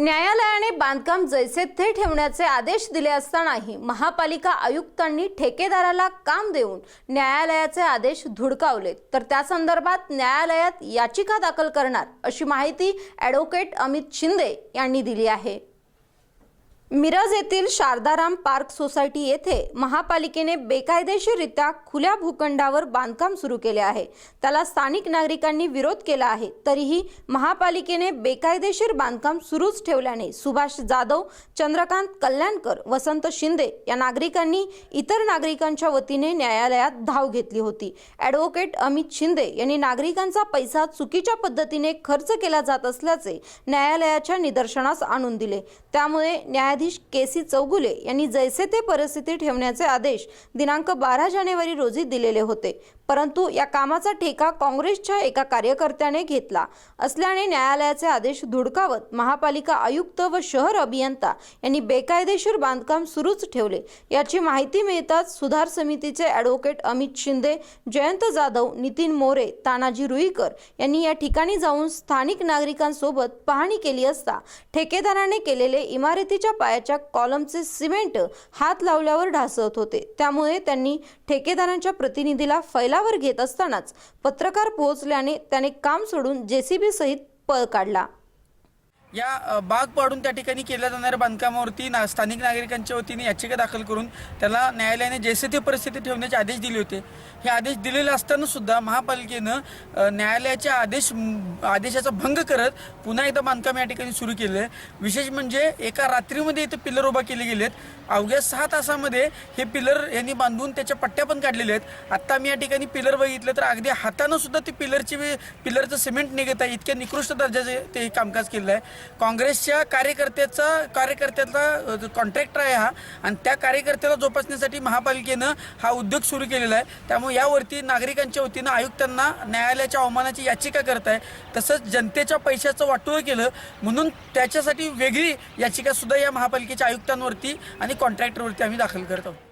न्यायालयाने बांधकाम जैसे थे ठेवण्याचे आदेश दिले असतानाही महापालिका आयुक्तांनी ठेकेदाराला काम देऊन न्यायालयाचे आदेश धुडकावले. तर त्या संदर्भात न्यायालयात याचिका दाखल करणार अशी माहिती ॲडव्होकेट अमित शिंदे यांनी दिली आहे. मिरज येथील शारदाराम पार्क सोसायटी येथे महापालिकेने बेकायदेशीररित्या खुल्या भूखंडावर बांधकाम सुरू केले आहे. त्याला स्थानिक नागरिकांनी विरोध केला आहे. तरीही महापालिकेने बेकायदेशीर बांधकाम सुरूच ठेवल्याने सुभाष जाधव चंद्रकांत कल्याणकर वसंत शिंदे या नागरिकांनी इतर नागरिकांच्या वतीने न्यायालयात धाव घेतली होती. ॲडव्होकेट अमित शिंदे यांनी नागरिकांचा पैसा चुकीच्या पद्धतीने खर्च केला जात असल्याचे न्यायालयाच्या निदर्शनास आणून दिले. त्यामुळे न्यायाधीश के सी चौगुले यांनी जैसे ते परिस्थिती ठेवण्याचे आदेश दिनांक बारा जानेवारी रोजी दिलेले होते. परंतु या कामाचा ठेका काँग्रेसच्या एका कार्यकर्त्याने घेतला. असल्याने न्यायालयाचे आदेश धुडकावत महापालिका आयुक्त व शहर अभियंता यांनी बेकायदेशीर बांधकाम सुरूच ठेवले. याची माहिती मिळताच सुधार समितीचे ॲडव्होकेट अमित शिंदे जयंत जाधव नितीन मोरे तानाजी रुईकर यांनी या ठिकाणी जाऊन स्थानिक नागरिकांसोबत पाहणी केली असता ठेकेदाराने केलेले इमारतीच्या पायाच्या कॉलमचे सिमेंट हात लावल्यावर ढासळत होते. त्यामुळे त्यांनी ठेकेदारांच्या प्रतिनिधीला फैलावर घेत असतानाच पत्रकार पोहोचल्याने त्याने काम सोडून जेसीबी सहित पळ काढला. या बाग पाडून त्या ठिकाणी केल्या जाणाऱ्या बांधकामावरती ना स्थानिक नागरिकांच्या वतीने याचिका दाखल करून त्याला न्यायालयाने जैसे ते परिस्थिती ठेवण्याचे आदेश दिले होते. हे आदेश दिलेले असताना सुद्धा महापालिकेनं न्यायालयाच्या आदेश आदेशाचा भंग करत पुन्हा एकदा बांधकाम या ठिकाणी सुरू केलं. आहे विशेष म्हणजे एका रात्रीमध्ये इथं पिलर उभा केले गेलेत. अवघ्या सहा तासामध्ये हे पिलर यांनी बांधून त्याच्या पट्ट्या पण काढलेल्या आहेत. आत्ता मी या ठिकाणी पिलर बघितलं तर अगदी हातानं सुद्धा ते पिलरची पिलरचं सिमेंट निघत आहे. इतक्या निकृष्ट दर्जाचे ते कामकाज केलं आहे. काँग्रेसच्या कार्यकर्त्याचा कार्यकर्त्याचा कॉन्ट्रॅक्टर आहे हा आणि त्या कार्यकर्त्याला जोपासण्यासाठी महापालिकेनं हा उद्योग सुरू केलेला आहे. त्यामुळे यावरती नागरिकांच्या वतीनं आयुक्तांना न्यायालयाच्या अवमानाची याचिका करत आहे तसंच जनतेच्या पैशाचं वाटोळं केलं म्हणून त्याच्यासाठी वेगळी याचिकासुद्धा या महापालिकेच्या आयुक्तांवरती आणि कॉन्ट्रॅक्टरवरती आम्ही दाखल करत आहोत.